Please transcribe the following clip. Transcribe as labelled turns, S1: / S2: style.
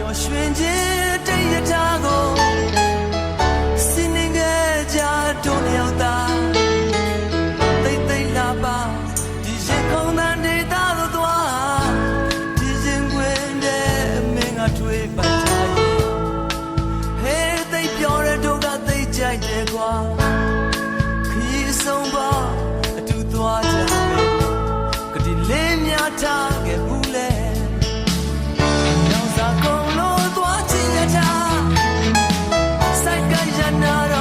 S1: ပျော်ရွှင်ခြင်းတရထားကိုစင်နေကြကြတို့ရောက်တာတိတ်တိတ်လာပါဒီရင်ခုန်တဲ့ဒေသတို့သွားဒီရင်ခွင်တဲ့အမင်းကထွေးပါချာရဲ့ဟဲ့တိတ်ပြောတဲ့တို့ကတိတ်ကြိုက်တယ်ကွာခီးဆုံးပါအတူသွားကြမယ်ကတိလေးများထားခဲ့ not